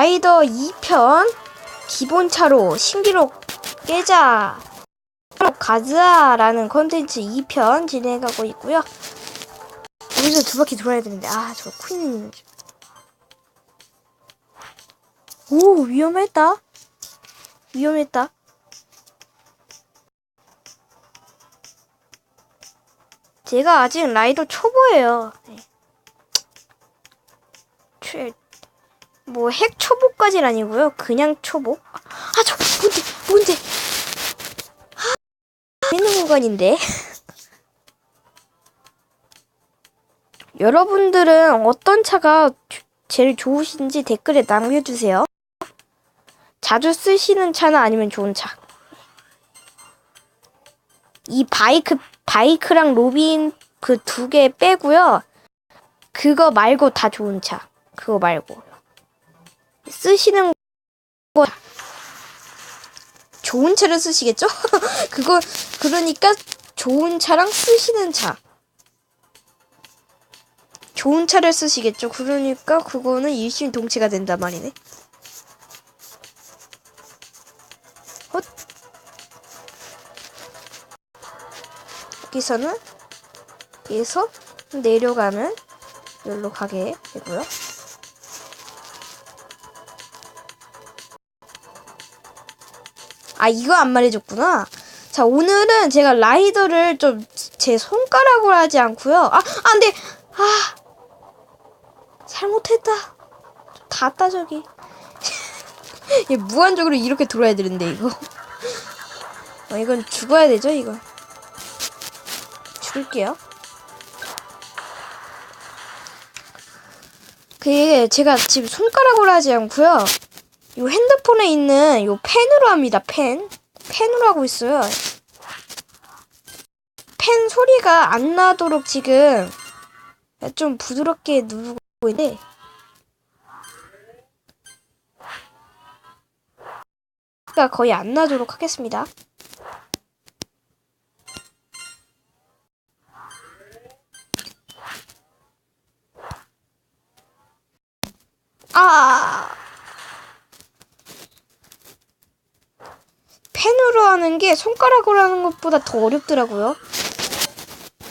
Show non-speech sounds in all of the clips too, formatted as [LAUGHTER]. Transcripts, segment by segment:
라이더 2편 기본차로 신기록 깨자 가즈아라는 컨텐츠 2편 진행하고 있고요. 여기서 두 바퀴 돌아야 되는데 아 저 퀸. 오 위험했다. 위험했다. 제가 아직 라이더 초보예요. 네. 뭐, 핵 초보까지는 아니고요. 그냥 초보. 아, 저, 뭔데, 뭔데. 아, 있는 공간인데. [LAUGHS] 여러분들은 어떤 차가 조- 제일 좋으신지 댓글에 남겨주세요. 자주 쓰시는 차는 아니면 좋은 차. 이 바이크, 바이크랑 로빈 그 두 개 빼고요. 그거 말고 다 좋은 차. 그거 말고. 쓰시는 거 좋은 차를 쓰시겠죠? [LAUGHS] 그거 그러니까 좋은 차랑 쓰시는 차. 좋은 차를 쓰시겠죠? 그러니까 그거는 일심동체가 된단 말이네. 헛. 여기서는 여기서 내려가면 여기로 가게 되고요. 아 이거 안 말해줬구나. 자 오늘은 제가 라이더를 좀 제 손가락으로 하지 않고요. 아 안 돼. 아 잘못했다. 닿았다 저기. [LAUGHS] 얘 무한적으로 이렇게 돌아야 되는데 이거. 어, 이건 죽어야 되죠 이거. 죽을게요. 그게 제가 지금 손가락으로 하지 않고요. 이 핸드폰에 있는 요 펜으로 합니다. 펜. 펜으로 하고 있어요. 펜 소리가 안 나도록 지금 좀 부드럽게 누르고 있는데 가 거의 안 나도록 하겠습니다. 아 펜으로 하는 게 손가락으로 하는 것보다 더 어렵더라고요.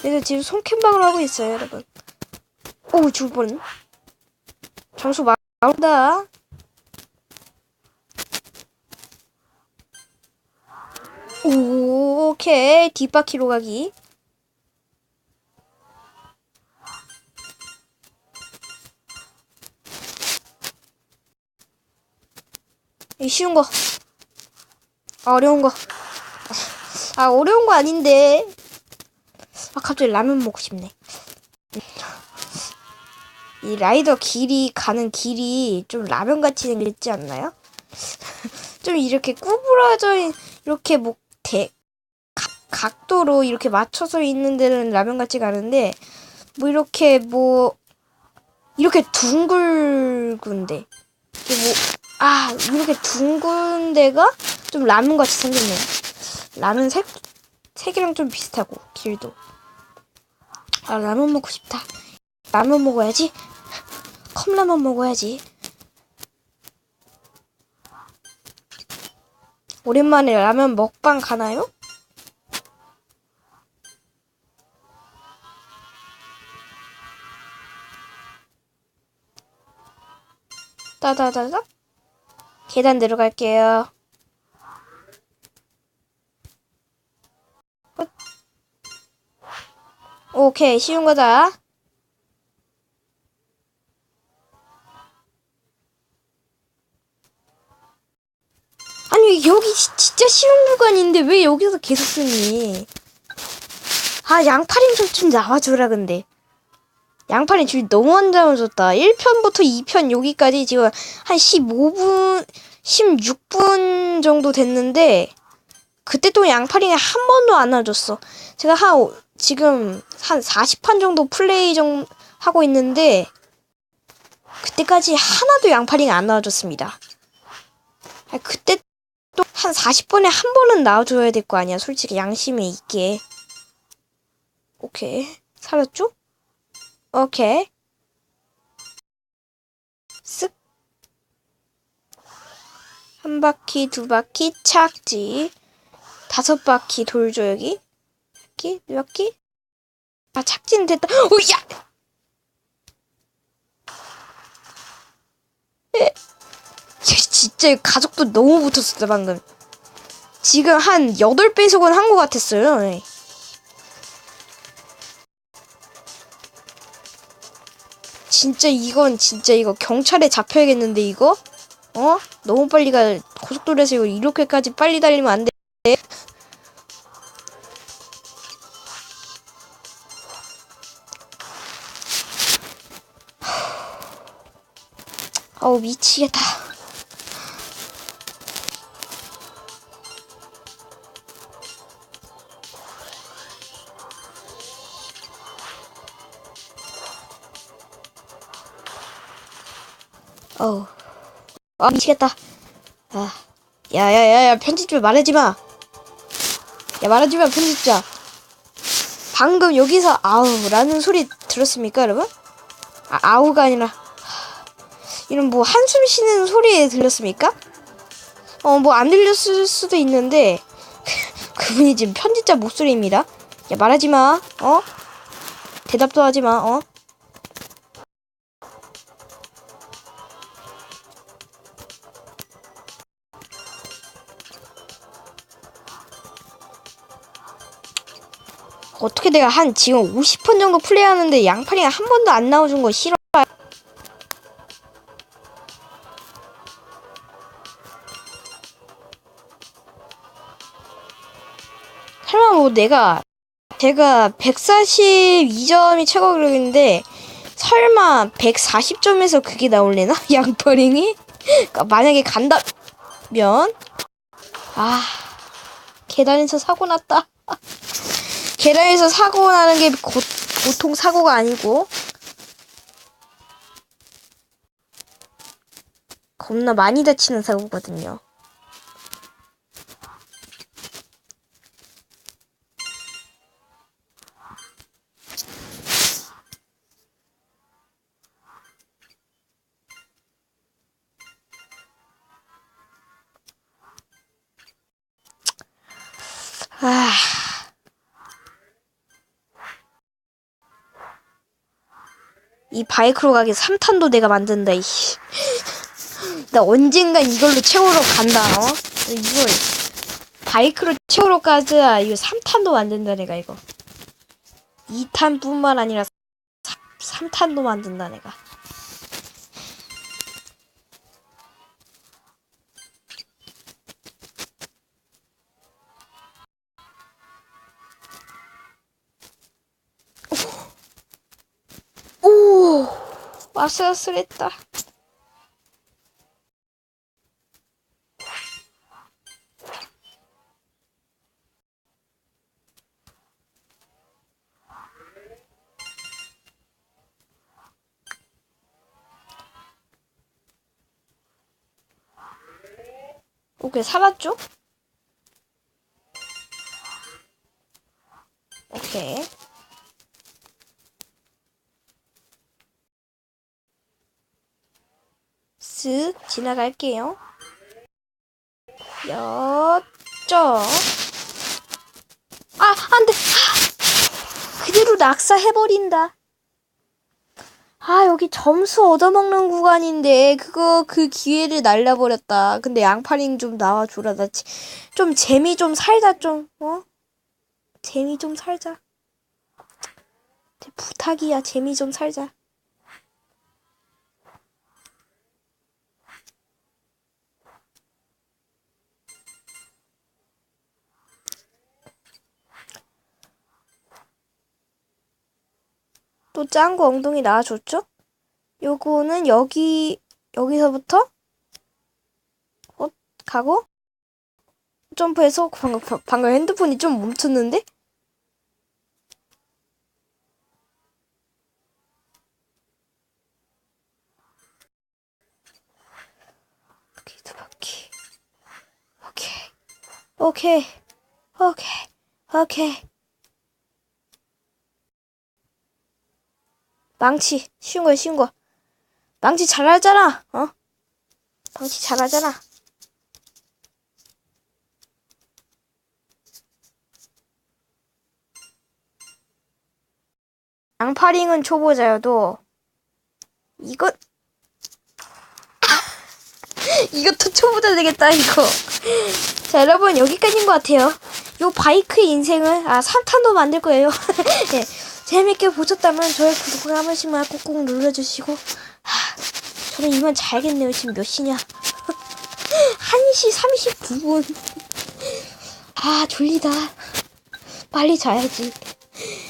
그래서 지금 손캠방으로 하고 있어요, 여러분. 오, 죽을 뻔. 점수 마- 나온다. 오, 오케이. 뒷바퀴로 가기. 이 쉬운 거. 아, 어려운 거. 아, 어려운 거 아닌데. 아, 갑자기 라면 먹고 싶네. 이 라이더 길이 가는 길이 좀 라면 같이 생겼지 않나요? [LAUGHS] 좀 이렇게 구부러져 있- 이렇게 뭐 대, 각, 각도로 이렇게 맞춰서 있는 데는 라면 같이 가는데 뭐 이렇게 뭐 이렇게 둥글군데 뭐 아 이렇게 둥근 데가 좀 라면 같이 생겼네요. 라면 색 색이랑 좀 비슷하고 길도. 아 라면 먹고 싶다. 라면 먹어야지. 컵라면 먹어야지. 오랜만에 라면 먹방 가나요? 따다다다. 계단 내려갈게요. 오케이, 쉬운 거다. 아니 여기 지- 진짜 쉬운 구간인데 왜 여기서 계속 쓰니? 아 양파링 좀, 좀 나와주라 근데 양파링 줄이 너무 안 잡아줬다 1편부터 2편 여기까지 지금 한 15분 16분 정도 됐는데 그때 또 양파링이 한 번도 안 놔줬어 제가 한 오- 지금 한 40판 정도 플레이 정 하고 있는데 그때까지 하나도 양파링 안 놔줬습니다 아, 그때 또 한 40번에 한 번은 나와줘야 될 거 아니야. 솔직히 양심에 있게. 오케이. 살았죠? 오케이. 쓱. 한 바퀴, 두 바퀴, 착지. 다섯 바퀴 돌죠, 여기. 바퀴, 몇 바퀴? 아, 착지는 됐다. 오, 야! 에. 야, 진짜 가족도 너무 붙었었다, 방금. 지금 한 8배속은 한 것 같았어요. 네. 진짜 이건 진짜 이거 경찰에 잡혀야겠는데 이거? 어? 너무 빨리 가 고속도로에서 이거 이렇게까지 빨리 달리면 안 돼. 아우 미치겠다. 어우. 아 미치겠다. 아. 야야야야 편집자 말하지 마. 야 말하지 마 편집자. 방금 여기서 아우 라는 소리 들었습니까 여러분? 아 아우가 아니라 하, 이런 뭐 한숨 쉬는 소리 들렸습니까? 어 뭐 안 들렸을 수도 있는데 [LAUGHS] 그분이 지금 편집자 목소리입니다. 야 말하지 마. 어? 대답도 하지 마. 어? 어떻게 내가 한 지금 50분 정도 플레이하는데 양파리가 한 번도 안 나와준 거 싫어. 내가 제가 142점이 최고 기록인데 설마 140점에서 그게 나올래나? [LAUGHS] 양파링이? 그러니까 만약에 간다면 아 계단에서 사고 났다. [LAUGHS] 계단에서 사고 나는 게 고, 보통 사고가 아니고 겁나 많이 다치는 사고거든요. 아. 이 바이크로 가게 3탄도 내가 만든다, 이씨. 나 언젠간 이걸로 최고로 간다, 어? 이걸. 바이크로 최고로 가자. 이거 3탄도 만든다, 내가 이거. 2탄 뿐만 아니라 3탄도 만든다, 내가. 아슬아슬했다. 오케이, 살았죠? 쓱 지나갈게요. 여쩌. 아, 안 돼. 아, 그대로 낙사해버린다. 아, 여기 점수 얻어먹는 구간인데, 그거, 그 기회를 날려버렸다. 근데 양파링 좀 나와줘라. 나좀 재미 좀 살자, 좀, 어? 재미 좀 살자. 부탁이야, 재미 좀 살자. 또 짱구 엉덩이 나와줬죠? 요거는 여기 여기서부터 어 가고 점프해서 방금 방금 핸드폰이 좀 멈췄는데? 오케이. 오케이. 오케이 망치 쉬운 거야 쉬운 거. 망치 잘하잖아 어? 망치 잘하잖아. 양파링은 초보자여도 이거 [LAUGHS] 이것도 초보자 되겠다 이거. 자 여러분 여기까지인 것 같아요. 요 바이크의 인생을 아 산탄도 만들 거예요. 네. [LAUGHS] 재밌게 보셨다면 저의 구독을 한 번씩만 꾹꾹 눌러주시고 하, 저는 이만 자야겠네요. 지금 몇 시냐? [LAUGHS] 1시 39분. 아 졸리다. 빨리 자야지.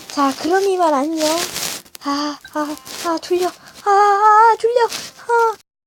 자 그럼 이만 안녕. 아아아 졸려. 아, 아 졸려. 아.